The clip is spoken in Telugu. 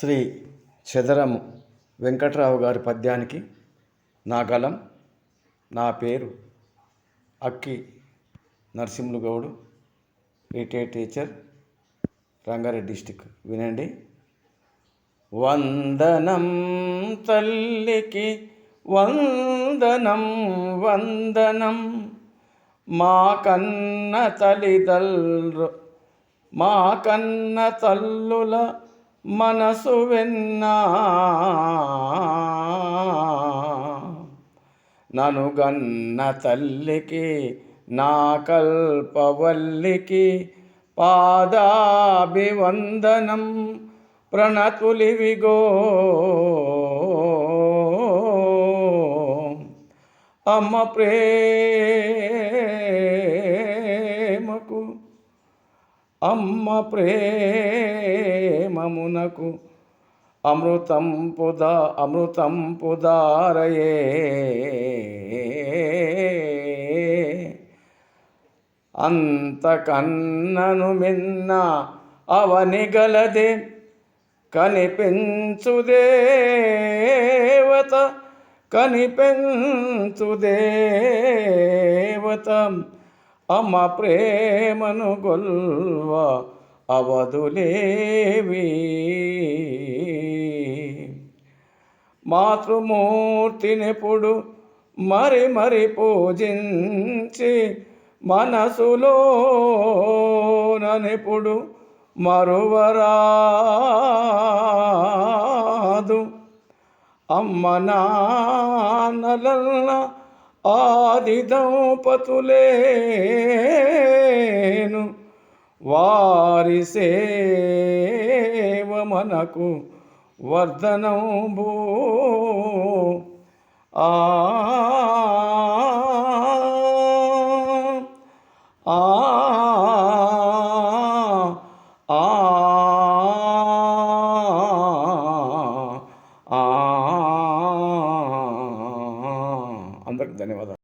శ్రీ చెదరం వెంకట్రావు గారి పద్యానికి నా గలం నా పేరు Akki Narasimhulu Goud. Retired teacher Rangareddy district వినండి. వందనం తల్లికి వందనం వందనం. మా కన్న తల్లిదల్లు మా కన్న తల్లుల మనసు వెన్నా. నను గన్న తల్లికి నా కల్పవల్లికి పాదాభివందనం ప్రణతులివిగో. అమ్మ ప్రేమకు అమ్మ ప్రేమమునకు అమృతం పుదా అమృతం పుదారయే. అంతకన్నను మిన్న అవనిగలదే కనిపించు దేవత కనిపించు దేవత అమ్మ ప్రేమను గొల్వా అవధులేవి. మాతృమూర్తినిప్పుడు మరి మరి పూజించి మనసులో ననిపుడు మరువరాదు. అమ్మ నాన్నల ఆది దంపతులేను. వారి సేవ మనకు వర్ధనంబు ఆ. ఆ. ఆ. అందరికి ధన్యవాదాలు.